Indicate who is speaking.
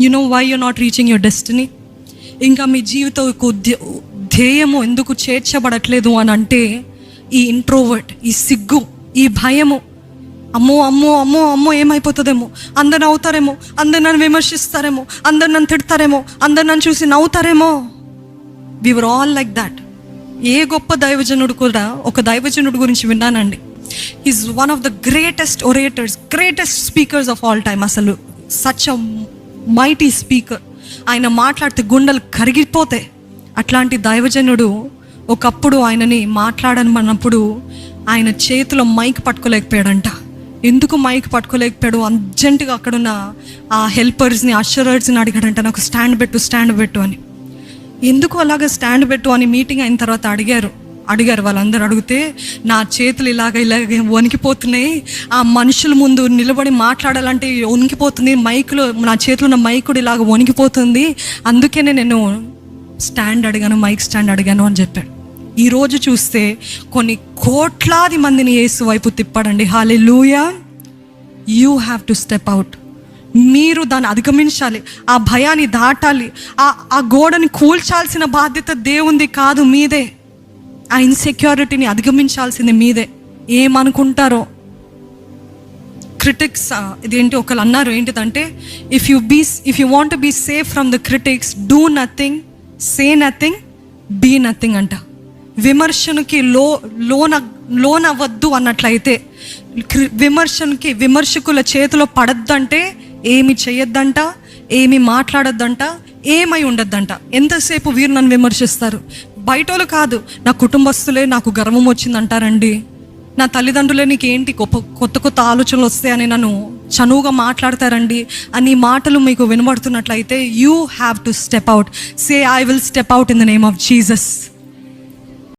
Speaker 1: You know why you not reaching your destiny ఇంకా మీ జీవితం ధ్యేయము ఎందుకు చేర్చబడట్లేదు అని అంటే ఈ ఇంట్రోవర్ట్ ఈ సిగ్గు ఈ భయము. అమ్మో అమ్మో అమ్మో అమ్మో ఏమైపోతుందేమో? అందరు నవ్వుతారేమో? అందరు నన్ను విమర్శిస్తారేమో? అందరు నన్ను తిడతారేమో? అందరు నన్ను చూసి నవ్వుతారేమో? We were all like that ఏ గొప్ప దైవజనుడు కూడా ఒక దైవజనుడు గురించి విన్నానండి. Is one of the greatest orators greatest speakers of all time అసలు. సచ్ అ మైటీ స్పీకర్ ఆయన మాట్లాడితే గుండెలు కరిగిపోతాయి. అట్లాంటి దైవజనుడు ఒకప్పుడు ఆయనని మాట్లాడనమన్నప్పుడు ఆయన చేతిలో మైక్ పట్టుకోలేకపోయాడంట. ఎందుకు మైక్ పట్టుకోలేకపోయాడు? అర్జెంటుగా అక్కడున్న ఆ హెల్పర్స్ని అషరర్స్ని అడిగాడంట నాకు స్టాండ్ పెట్టు స్టాండ్ పెట్టు అని. ఎందుకు అలాగ స్టాండ్ పెట్టు అని మీటింగ్ అయిన తర్వాత అడిగారు. అడిగారు వాళ్ళందరూ అడిగితే నా చేతులు ఇలాగ ఇలాగ వణికిపోతున్నాయి ఆ మనుషుల ముందు నిలబడి మాట్లాడాలంటే వణికిపోతుంది మైక్లో నా చేతిలో ఉన్న మైక్ కూడా ఇలాగ వణికిపోతుంది. అందుకనే నేను స్టాండ్ అడిగాను మైక్ స్టాండ్ అడిగాను అని చెప్పాడు. ఈరోజు చూస్తే కొన్ని కోట్లాది మందిని యేసు వైపు తిప్పాడండి. Hallelujah you have to step out. మీరు దాన్ని అధిగమించాలి ఆ భయాన్ని దాటాలి ఆ ఆ గోడని కూల్చాల్సిన బాధ్యత దేవుంది కాదు మీదే. ఆ ఇన్సెక్యూరిటీని అధిగమించాల్సింది మీదే. ఏమనుకుంటారో? క్రిటిక్స్ ఇదేంటి ఒకళ్ళు అన్నారు ఏంటిదంటే if you be if you want be safe from the critics do nothing say nothing be nothing అంట. విమర్శనకి లో లోన లోన్ అవ్వద్దు అన్నట్లయితే విమర్శనకి విమర్శకుల చేతిలో పడద్దంటే ఏమి చేయొద్దంట ఏమి మాట్లాడొద్దంట ఏమై ఉండొద్దంట. ఎంతసేపు వీరు నన్ను విమర్శిస్తారు? బయటోళ్ళు కాదు. నా కుటుంబస్తులే నాకు గర్వం వచ్చిందంటారండి. నా తల్లిదండ్రులే నీకేంటి గొప్ప కొత్త కొత్త ఆలోచనలు వస్తాయని నన్ను చనువుగా మాట్లాడతారండి. అని మాటలు మీకు వినబడుతున్నట్లయితే you have to step out say I will step out in the name of Jesus